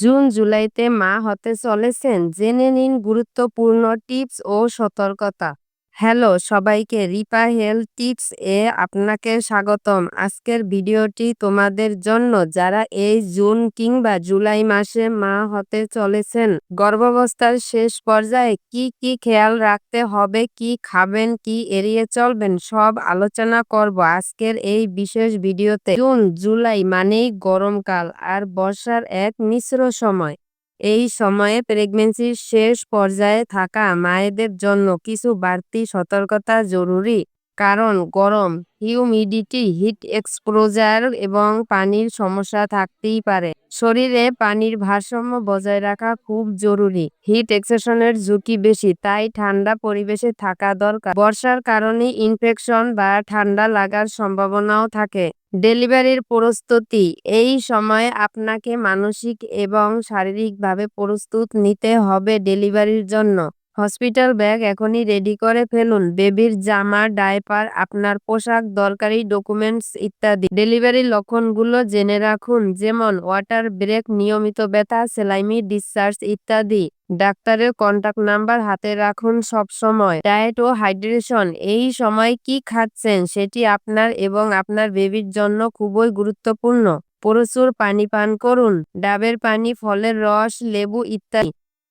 June জুলাইতে মা হতে চলেছেন। জেনে নিন গুরুত্বপূর্ণ টিপস ও সতর্কতা। হ্যালো, সবাইকে রিপা হেলথ টিপস এ আপনাকে স্বাগতম। আজকের ভিডিওটি তোমাদের জন্য যারা এই জুন কিংবা জুলাই মাসে মা হতে চলেছেন, গর্ভাবস্থার শেষ পর্যায়ে কি কি খেয়াল রাখতে হবে, কি খাবেন, কি এড়িয়ে চলবেন, সব আলোচনা করব আজকের এই বিশেষ ভিডিওতে। জুন, জুলাই মানেই গরমকাল আর বর্ষার এক মিশ্র সময়। এই সময়ে প্রেগনেন্সির শেষ পর্যায়ে থাকা মায়েদের জন্য কিছু বাড়তি সতর্কতা জরুরি। কারণ গরম, হিউমিডিটি, হিট এক্সপোজার এবং পানির সমস্যা থাকতেই পারে। শরীরে পানির ভারসাম্য বজায় রাখা খুব জরুরি। হিট এক্সেশনের ঝুঁকি বেশি, তাই ঠান্ডা পরিবেশে থাকা দরকার। বর্ষার কারণে ইনফেকশন বা ঠান্ডা লাগার সম্ভাবনাও থাকে। ডেলিভারির প্রস্তুতি, এই সময়ে আপনাকে মানসিক এবং শারীরিকভাবে প্রস্তুত নিতে হবে ডেলিভারির জন্য। হসপিটাল ব্যাগ এখনই রেডি করে ফেলুন। বেবির জামা ডায়পার আপনার পোশাক, দরকারি ডকুমেন্টস ইত্যাদি। ডেলিভারির লক্ষণগুলো জেনে রাখুন, যেমন ওয়াটার ব্রেক, নিয়মিত ব্যথা সেলাইমি ডিসচার্জ ইত্যাদি। ডাক্তারের কন্টাক্ট নাম্বার হাতে রাখুন সব সময় ডায়েট ও হাইড্রেশন, এই সময় কি খাচ্ছেন সেটি আপনার এবং আপনার বেবির জন্য খুবই গুরুত্বপূর্ণ। প্রচুর পানি পান করুন, ডাবের পানি, ফলের রস, লেবু ইত্যাদি।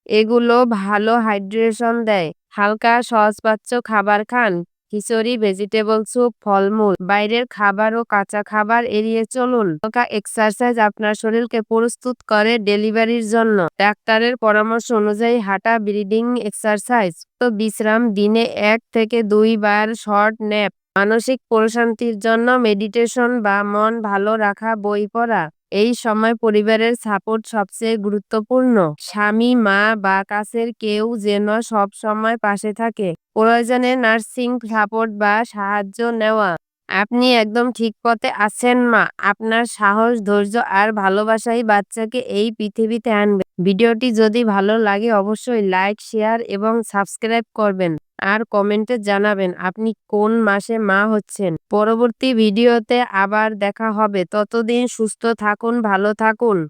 এগুলো ভালো হাইড্রেশন দেয়। হালকা, সহজপাচ্য খাবার খান। খিচুড়ি, ভেজিটেবল স্যুপ, ফলমূল। বাইরের খাবার ও কাঁচা খাবার এড়িয়ে চলুন। হালকা এক্সারসাইজ আপনার শরীরকে প্রস্তুত করে ডেলিভারির জন্য। ডাক্তারের পরামর্শ অনুযায়ী হাঁটা ব্রিডিং এক্সারসাইজ তো বিশ্রাম দিনে এক থেকে দুইবার শর্ট ন্যাপ। মানসিক প্রশান্তির জন্য মেডিটেশন বা মন ভালো রাখা, বই পড়া। এই সময় পরিবারের সাপোর্ট সবচেয়ে গুরুত্বপূর্ণ। স্বামী, মা বা কাছের কেউ যেন সব সময় পাশে থাকে। প্রয়োজনে নার্সিং সাপোর্ট বা সাহায্য নেওয়া। আপনি একদম ঠিক পথে আছেন, মা। আপনার সাহস, ধৈর্য আর ভালোবাসাই বাচ্চাকে এই পৃথিবীতে আনবে। ভিডিওটি যদি ভালো লাগে অবশ্যই লাইক, শেয়ার এবং সাবস্ক্রাইব করবেন। আর কমেন্টে জানাবেন আপনি কোন মাসে মা হচ্ছেন। পরবর্তী ভিডিওতে আবার দেখা হবে। ততদিন সুস্থ থাকুন ভালো থাকুন।